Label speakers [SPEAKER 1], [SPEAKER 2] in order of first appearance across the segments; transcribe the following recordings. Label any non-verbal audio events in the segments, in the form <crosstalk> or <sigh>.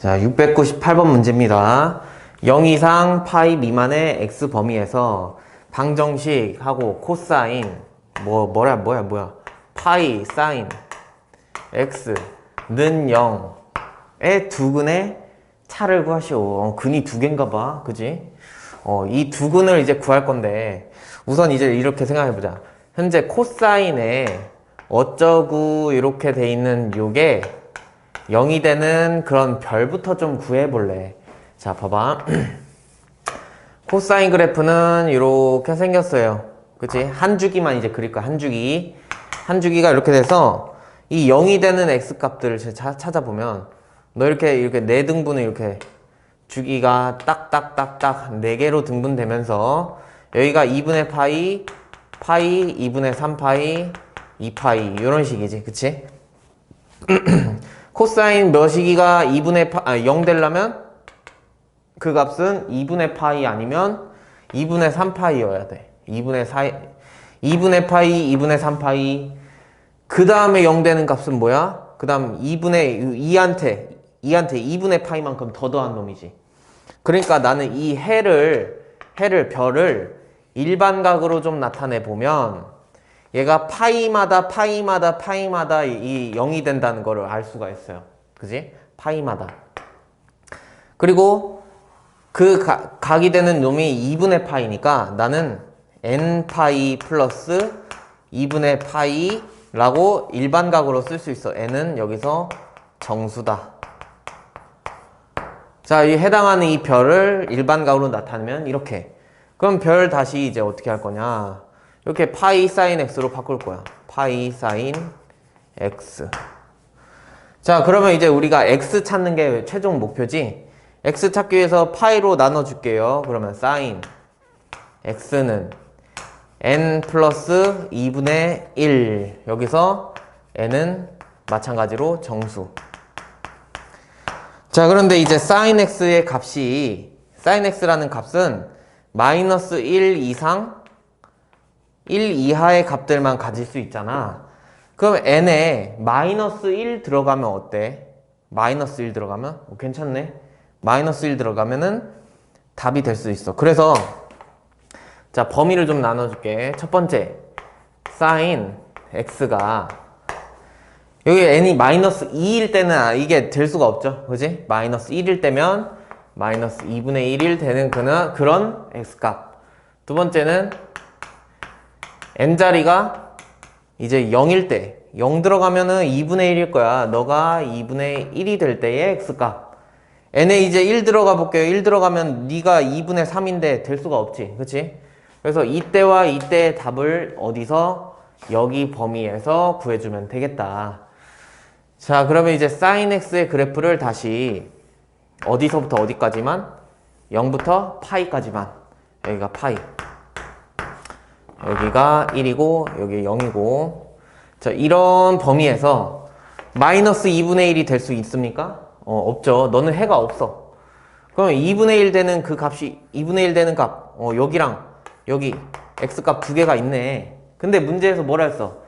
[SPEAKER 1] 자, 698번 문제입니다. 0 이상 파이 미만의 x 범위에서 방정식하고 코사인 뭐 뭐야 뭐야 뭐야 파이 사인 x는 0의 두 근의 차를 구하시오. 어, 근이 두 개인가 봐. 그지? 어, 이 두 근을 이제 구할 건데 우선 이제 이렇게 생각해 보자. 현재 코사인에 어쩌고 이렇게 돼 있는 요게 0이 되는 그런 별부터 좀 구해볼래. 자, 봐봐. <clears throat> 코사인 그래프는 이렇게 생겼어요. 그치? 한 주기만 이제 그릴 거야. 한 주기. 한 주기가 이렇게 돼서 이 0이 되는 x 값들을 자- 찾아보면 너 이렇게 이렇게 네 등분을 이렇게 주기가 딱딱딱딱 네 개로 등분되면서 여기가 2분의 파이, 파이, 2분의 3파이, 2파이 이런 식이지. 그치? <clears throat> 코사인 몇이기가 2분의 파, 아, 0 되려면 그 값은 2분의 파이 아니면 2분의 3파이여야 돼. 2분의 4, 2분의 파이, 2분의 3파이. 그 다음에 0 되는 값은 뭐야? 그 다음 2분의 2한테, 2한테 2분의 파이만큼 더 더한 놈이지. 그러니까 나는 이 해를, 해를, 별을 일반각으로 좀 나타내 보면 얘가 파이마다 파이마다 파이마다 이 0이 된다는 거를 알 수가 있어요. 그지? 파이마다. 그리고 그 가, 각이 되는 놈이 2분의 파이니까 나는 n 파이 플러스 2분의 파이라고 일반각으로 쓸 수 있어. n은 여기서 정수다. 자, 이 해당하는 이 별을 일반각으로 나타내면 이렇게. 그럼 별 다시 이제 어떻게 할 거냐? 이렇게 파이 사인 x로 바꿀 거야. 파이 사인 x. 자, 그러면 이제 우리가 x 찾는 게 최종 목표지. x 찾기 위해서 파이로 나눠 줄게요. 그러면 사인 x는 n 플러스 2분의 1. 여기서 n은 마찬가지로 정수. 자, 그런데 이제 sin x의 값이 sin x라는 값은 마이너스 1 이상 1 이하의 값들만 가질 수 있잖아. 그럼 n에 마이너스 1 들어가면 어때? 마이너스 1 들어가면? 어, 괜찮네. 마이너스 1 들어가면은 답이 될 수 있어. 그래서 자, 범위를 좀 나눠줄게. 첫 번째, sin x가 여기 n이 마이너스 2일 때는 아, 이게 될 수가 없죠. 그지? 마이너스 1일 때면 마이너스 2분의 1일 되는 그는, 그런 x값. 두 번째는 n자리가 이제 0일 때, 0 들어가면은 2분의 1일 거야. 너가 2분의 1이 될 때의 x값. n에 이제 1 들어가 볼게요. 1 들어가면 네가 2분의 3인데 될 수가 없지. 그치? 그래서 이때와 이때의 답을 어디서? 여기 범위에서 구해주면 되겠다. 자, 그러면 이제 sin x의 그래프를 다시 어디서부터 어디까지만? 0부터 파이까지만. 여기가 파이. 여기가 1이고, 여기 0이고. 자, 이런 범위에서 마이너스 2분의 1이 될 수 있습니까? 어, 없죠. 너는 해가 없어. 그럼 2분의 1 되는 그 값이, 2분의 1 되는 값, 어, 여기랑 여기 x 값 두 개가 있네. 근데 문제에서 뭐라 했어?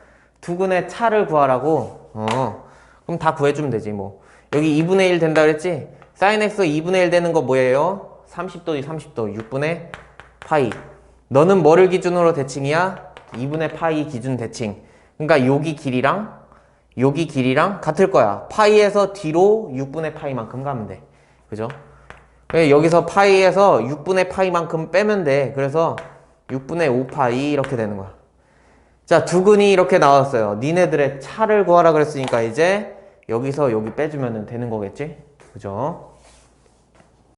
[SPEAKER 1] 두 근의 차를 구하라고. 어. 그럼 다 구해주면 되지, 뭐. 여기 2분의 1 된다 그랬지? sin x 2분의 1 되는 거 뭐예요? 30도지, 30도. 6분의 파이. 너는 뭐를 기준으로 대칭이야? 2분의 파이 기준 대칭. 그러니까 여기 길이랑 여기 길이랑 같을 거야. 파이에서 뒤로 6분의 파이만큼 가면 돼. 그죠? 여기서 파이에서 6분의 파이만큼 빼면 돼. 그래서 6분의 5파이 이렇게 되는 거야. 자, 두근이 이렇게 나왔어요. 니네들의 차를 구하라 그랬으니까 이제 여기서 여기 빼주면 되는 거겠지? 그죠?